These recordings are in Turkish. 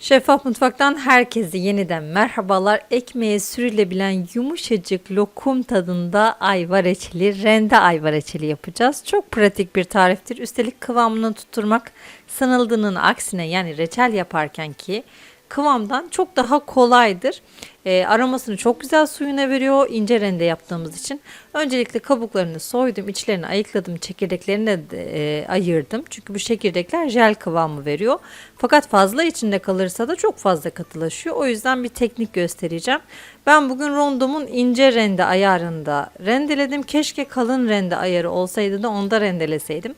Şeffaf Mutfak'tan herkese yeniden merhabalar. Ekmeğe sürülebilen yumuşacık lokum tadında ayva reçeli, rende ayva reçeli yapacağız. Çok pratik bir tariftir. Üstelik kıvamını tutturmak sanıldığının aksine yani reçel yaparken ki kıvamdan çok daha kolaydır. E, aromasını çok güzel suyuna veriyor ince rende yaptığımız için. Öncelikle kabuklarını soydum, içlerini ayıkladım, çekirdeklerini de e, ayırdım. Çünkü bu çekirdekler jel kıvamı veriyor. Fakat fazla içinde kalırsa da çok fazla katılaşıyor. O yüzden bir teknik göstereceğim. Ben bugün rondomun ince rende ayarında rendeledim. Keşke kalın rende ayarı olsaydı da onda rendeleseydim.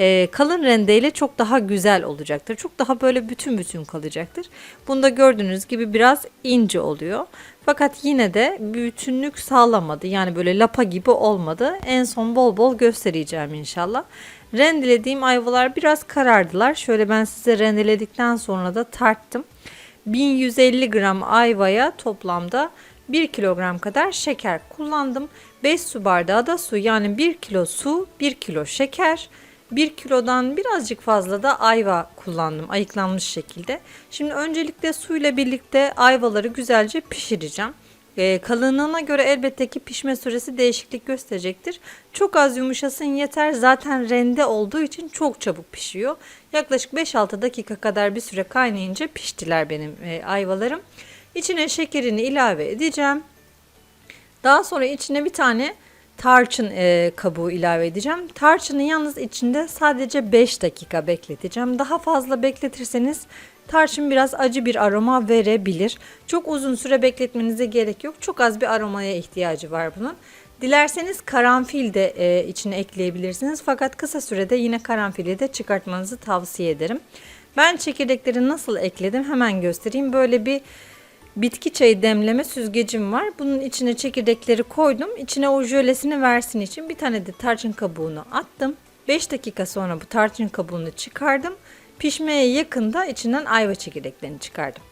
Ee, kalın rendeyle çok daha güzel olacaktır. Çok daha böyle bütün bütün kalacaktır. Bunda gördüğünüz gibi biraz ince oluyor. Fakat yine de bütünlük sağlamadı. Yani böyle lapa gibi olmadı. En son bol bol göstereceğim inşallah. Rendelediğim ayvalar biraz karardılar. Şöyle ben size rendeledikten sonra da tarttım. 1150 gram ayvaya toplamda 1 kilogram kadar şeker kullandım. 5 su bardağı da su yani 1 kilo su, 1 kilo şeker, 1 kilodan birazcık fazla da ayva kullandım ayıklanmış şekilde. Şimdi öncelikle suyla birlikte ayvaları güzelce pişireceğim. E, kalınlığına göre elbette ki pişme süresi değişiklik gösterecektir. Çok az yumuşasın yeter. Zaten rende olduğu için çok çabuk pişiyor. Yaklaşık 5-6 dakika kadar bir süre kaynayınca piştiler benim e, ayvalarım. İçine şekerini ilave edeceğim. Daha sonra içine bir tane tarçın e, kabuğu ilave edeceğim. Tarçını yalnız içinde sadece 5 dakika bekleteceğim. Daha fazla bekletirseniz tarçın biraz acı bir aroma verebilir. Çok uzun süre bekletmenize gerek yok. Çok az bir aromaya ihtiyacı var bunun. Dilerseniz karanfil de e, içine ekleyebilirsiniz. Fakat kısa sürede yine karanfili de çıkartmanızı tavsiye ederim. Ben çekirdekleri nasıl ekledim hemen göstereyim. Böyle bir bitki çayı demleme süzgecim var. Bunun içine çekirdekleri koydum. İçine o jölesini versin için bir tane de tarçın kabuğunu attım. 5 dakika sonra bu tarçın kabuğunu çıkardım. Pişmeye yakında içinden ayva çekirdeklerini çıkardım.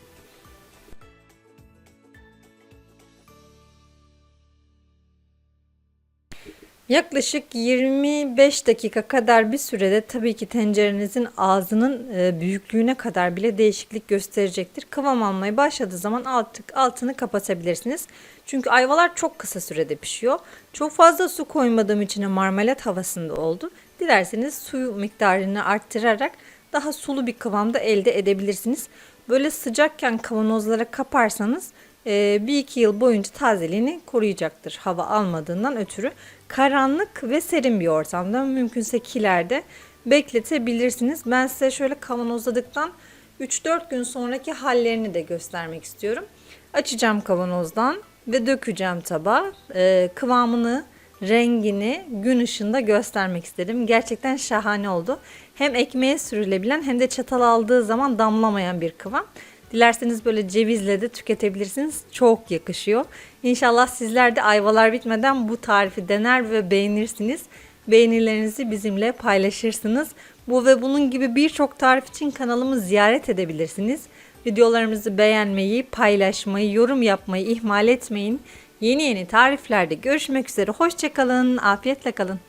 Yaklaşık 25 dakika kadar bir sürede tabii ki tencerenizin ağzının e, büyüklüğüne kadar bile değişiklik gösterecektir. Kıvam almaya başladığı zaman artık altını kapatabilirsiniz. Çünkü ayvalar çok kısa sürede pişiyor. Çok fazla su koymadığım için marmelat havasında oldu. Dilerseniz suyu miktarını arttırarak daha sulu bir kıvamda elde edebilirsiniz. Böyle sıcakken kavanozlara kaparsanız bir iki yıl boyunca tazeliğini koruyacaktır hava almadığından ötürü. Karanlık ve serin bir ortamda mümkünse kilerde bekletebilirsiniz. Ben size şöyle kavanozladıktan 3-4 gün sonraki hallerini de göstermek istiyorum. Açacağım kavanozdan ve dökeceğim tabağa. E, kıvamını, rengini gün ışığında göstermek istedim. Gerçekten şahane oldu. Hem ekmeğe sürülebilen hem de çatal aldığı zaman damlamayan bir kıvam. Dilerseniz böyle cevizle de tüketebilirsiniz. Çok yakışıyor. İnşallah sizler de ayvalar bitmeden bu tarifi dener ve beğenirsiniz. Beğenilerinizi bizimle paylaşırsınız. Bu ve bunun gibi birçok tarif için kanalımı ziyaret edebilirsiniz. Videolarımızı beğenmeyi, paylaşmayı, yorum yapmayı ihmal etmeyin. Yeni yeni tariflerde görüşmek üzere. Hoşçakalın, afiyetle kalın.